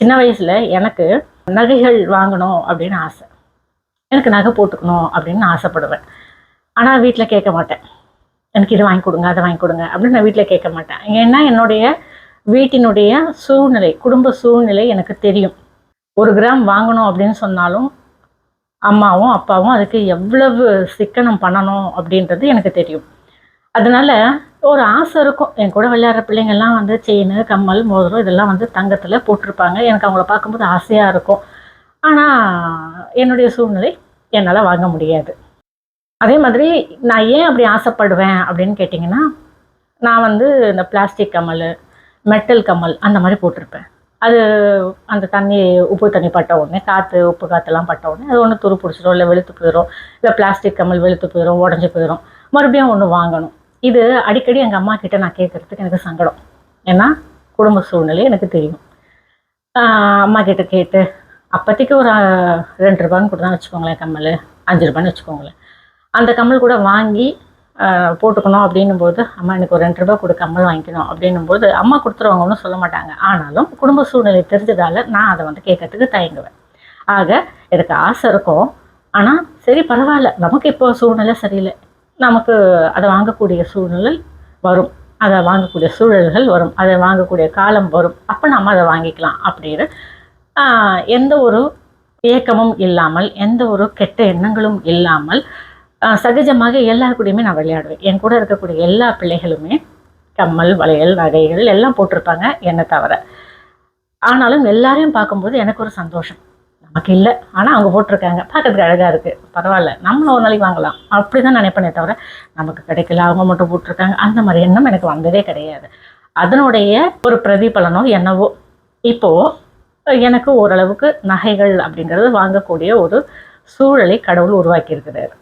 சின்ன வயசில் எனக்கு நகைகள் வாங்கணும் அப்படின்னு ஆசை. எனக்கு நகை போட்டுக்கணும் அப்படின்னு ஆசைப்படுவேன். ஆனால் வீட்டில் கேட்க மாட்டேன். எனக்கு இது வாங்கி கொடுங்க அதை வாங்கி கொடுங்க அப்படின்னு நான் வீட்டில் கேட்க மாட்டேன். ஏன்னா என்னுடைய வீட்டினுடைய சூழ்நிலை குடும்ப சூழ்நிலை எனக்கு தெரியும். ஒரு கிராம் வாங்கணும் அப்படின்னு சொன்னாலும் அம்மாவும் அப்பாவும் அதுக்கு எவ்வளவு சிக்கனம் பண்ணணும் அப்படின்றது எனக்கு தெரியும். அதனால் ஒரு ஆசை இருக்கும். என் கூட விளையாடுற பிள்ளைங்கள்லாம் வந்து செயின் கம்மல் மோதிரம் இதெல்லாம் வந்து தங்கத்தில் போட்டிருப்பாங்க. எனக்கு அவங்கள பார்க்கும்போது ஆசையாக இருக்கும். ஆனால் என்னுடைய சூழ்நிலை என்னால் வாங்க முடியாது. அதே மாதிரி நான் ஏன் அப்படி ஆசைப்படுவேன் அப்படின்னு கேட்டிங்கன்னா நான் வந்து இந்த பிளாஸ்டிக் கம்மல் மெட்டல் கம்மல் அந்த மாதிரி போட்டிருப்பேன். அது அந்த தண்ணி உப்பு தண்ணி பட்ட உடனே காற்று உப்பு காற்றுலாம் பட்ட உடனே அது ஒன்று துரு பிடிச்சிரும் இல்லை வெளுத்து போயிடும் இல்லை பிளாஸ்டிக் கம்மல் வெளுத்து போயிடும் உடஞ்சி போயிடும் மறுபடியும் ஒன்று வாங்கணும். இது அடிக்கடி எங்கள் அம்மா கிட்ட நான் கேட்கறதுக்கு எனக்கு சங்கடம். ஏன்னா குடும்ப சூழ்நிலை எனக்கு தெரியும். அம்மா கிட்ட கேட்டு அப்போதைக்கு ஒரு ரெண்டு ரூபான்னு கூட தான் வச்சுக்கோங்களேன் கம்மல். அஞ்சு ரூபான்னு வச்சுக்கோங்களேன். அந்த கம்மல் கூட வாங்கி போட்டுக்கணும் அப்படின்னும் போது அம்மா எனக்கு ஒரு ரெண்டு ரூபா கொடு கம்மல் வாங்கிக்கணும். அப்படின்னும் போது அம்மா கொடுத்துருவாங்க ஒன்றும் சொல்ல மாட்டாங்க. ஆனாலும் குடும்ப சூழ்நிலை தெரிஞ்சதால நான் அதை வந்து கேட்கறதுக்கு தயங்குவேன். ஆக எனக்கு ஆசை இருக்கும். ஆனால் சரி பரவாயில்ல. நமக்கு இப்போ சூழ்நிலை சரியில்லை. நமக்கு அதை வாங்கக்கூடிய சூழ்நிலை வரும். அதை வாங்கக்கூடிய சூழல்கள் வரும். அதை வாங்கக்கூடிய காலம் வரும். அப்போ நம்ம அதை வாங்கிக்கலாம் அப்படின்னு எந்த ஒரு ஏக்கமும் இல்லாமல் எந்த ஒரு கெட்ட எண்ணங்களும் இல்லாமல் சகஜமாக எல்லார் கூடயுமே நான் விளையாடுவேன். என் கூட இருக்கக்கூடிய எல்லா பிள்ளைகளுமே கம்மல் வளையல் நகைகள் எல்லாம் போட்டிருப்பாங்க என்னை தவிர. ஆனாலும் எல்லாரையும் பார்க்கும்போது எனக்கு ஒரு சந்தோஷம். நமக்கு இல்லை. ஆனால் அவங்க போட்டிருக்காங்க. பார்க்கறதுக்கு அழகாக இருக்குது பரவாயில்ல. நம்மளும் ஒரு நாளைக்கு வாங்கலாம். அப்படி தான் நினைப்பேனே தவிர நமக்கு கிடைக்கல. அவங்க மட்டும் போட்டிருக்காங்க. அந்த மாதிரி எண்ணம் எனக்கு வந்ததே கிடையாது. அதனுடைய ஒரு பிரதிபலனோ என்னவோ இப்போது எனக்கு ஓரளவுக்கு நகைகள் அப்படிங்கிறது வாங்கக்கூடிய ஒரு சூழலை கடவுள் உருவாக்கி இருக்கிறாரு